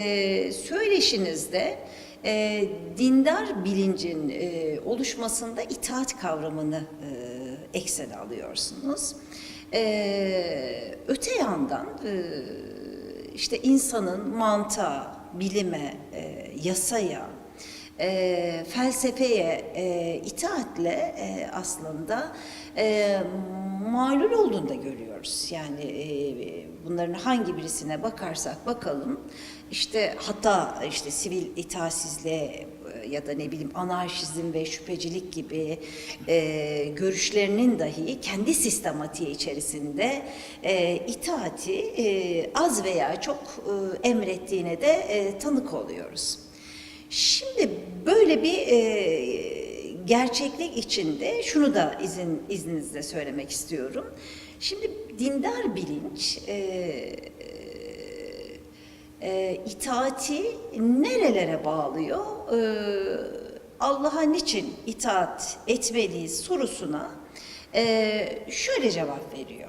e, söyleşinizde e, dindar bilincin e, oluşmasında itaat kavramını e, eksene alıyorsunuz. E, öte yandan e, işte insanın mantığa, bilime, e, yasaya, e, felsefeye e, itaatle e, aslında e, mağlul olduğunu da görüyoruz. Yani e, bunların hangi birisine bakarsak bakalım işte hatta işte sivil itaatsizliğe e, ya da ne bileyim anarşizm ve şüphecilik gibi e, görüşlerinin dahi kendi sistematiği içerisinde e, itaati e, az veya çok e, emrettiğine de e, tanık oluyoruz. Şimdi böyle bir e, gerçeklik içinde şunu da izin izninizle söylemek istiyorum. Şimdi dindar bilinç e, e, itaati nerelere bağlıyor? E, Allah'a niçin itaat etmeliyiz sorusuna e, şöyle cevap veriyor.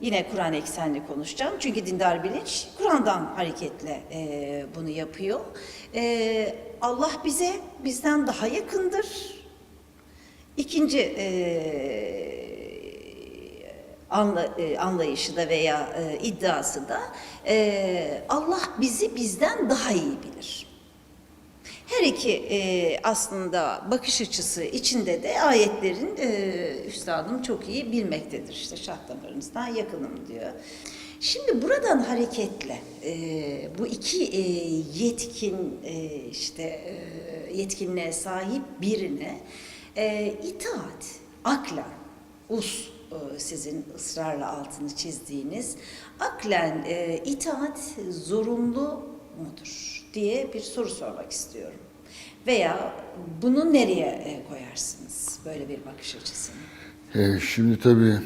Yine Kur'an eksenli konuşacağım. Çünkü dindar bilinç Kur'an'dan hareketle e, bunu yapıyor. E, Allah bize bizden daha yakındır. İkinci e, anla, e, anlayışı da veya e, iddiası da e, Allah bizi bizden daha iyi bilir. Her iki e, aslında bakış açısı içinde de ayetlerin e, üstadım çok iyi bilmektedir. İşte şah damarınızdan yakınım diyor. Şimdi buradan hareketle e, bu iki e, yetkin e, işte e, yetkinliğe sahip birine e, itaat aklen us e, sizin ısrarla altını çizdiğiniz aklen e, itaat zorunlu mudur diye bir soru sormak istiyorum. Veya bunu nereye e, koyarsınız böyle bir bakış açısını? E, şimdi tabii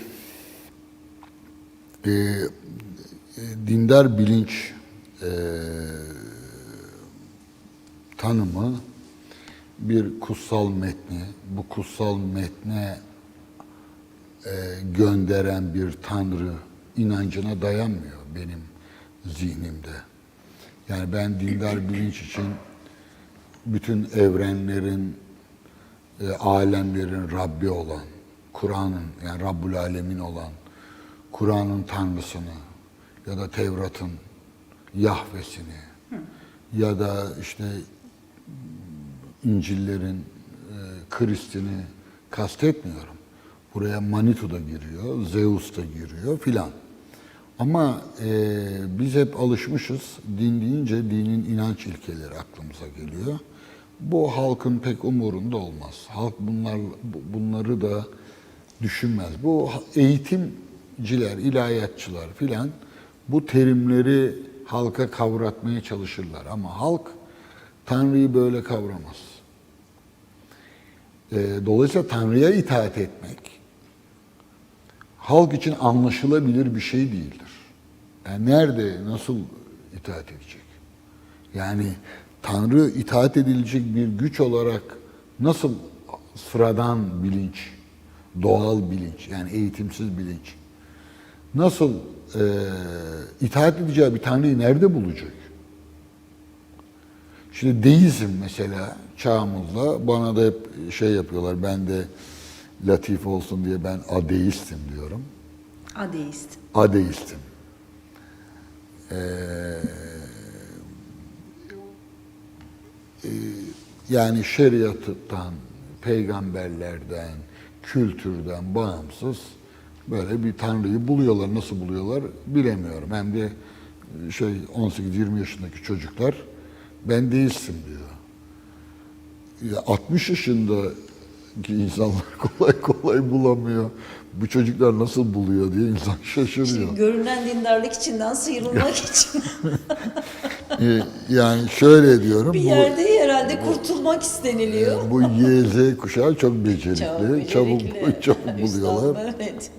e, dindar bilinç e, tanımı bir kutsal metni, bu kutsal metne e, gönderen bir tanrı inancına dayanmıyor benim zihnimde. Yani ben dindar bilinç için bütün evrenlerin, e, alemlerin Rabbi olan, Kur'an'ın yani Rabbul Alemin olan, Kur'an'ın Tanrısını ya da Tevrat'ın Yahvesini ya da işte İncil'lerin e, Krist'ini kastetmiyorum. Buraya Manitu da giriyor, Zeus da giriyor filan. Ama e, biz hep alışmışız, din deyince dinin inanç ilkeleri aklımıza geliyor. Bu halkın pek umurunda olmaz. Halk bunlar bu- bunları da düşünmez. Bu eğitimciler, ilahiyatçılar filan bu terimleri halka kavratmaya çalışırlar. Ama halk Tanrı'yı böyle kavramaz. E, dolayısıyla Tanrı'ya itaat etmek halk için anlaşılabilir bir şey değildir. Yani nerede, nasıl itaat edecek? Yani Tanrı itaat edilecek bir güç olarak nasıl sıradan bilinç, doğal bilinç, yani eğitimsiz bilinç, nasıl e, itaat edeceği bir Tanrı'yı nerede bulacak? Şimdi deizm mesela çağımızda bana da hep şey yapıyorlar. Ben de latif olsun diye ben adeistim diyorum. Ateist. Adeistim. Ee, e, yani şeriattan, peygamberlerden, kültürden bağımsız böyle bir tanrıyı buluyorlar. Nasıl buluyorlar bilemiyorum. Hem de şey 18-20 yaşındaki çocuklar ben deistim diyor. Ya 60 yaşındaki insanlar kolay kolay bulamıyor. Bu çocuklar nasıl buluyor diye insan şaşırıyor. Şimdi görünen dindarlık içinden sıyrılmak için Ee, yani şöyle diyorum. bir bu, yerde herhalde kurtulmak isteniliyor. bu YZ kuşağı çok becerikli. Çok çabuk becerikli. çabuk buluyorlar. Üstadım, evet.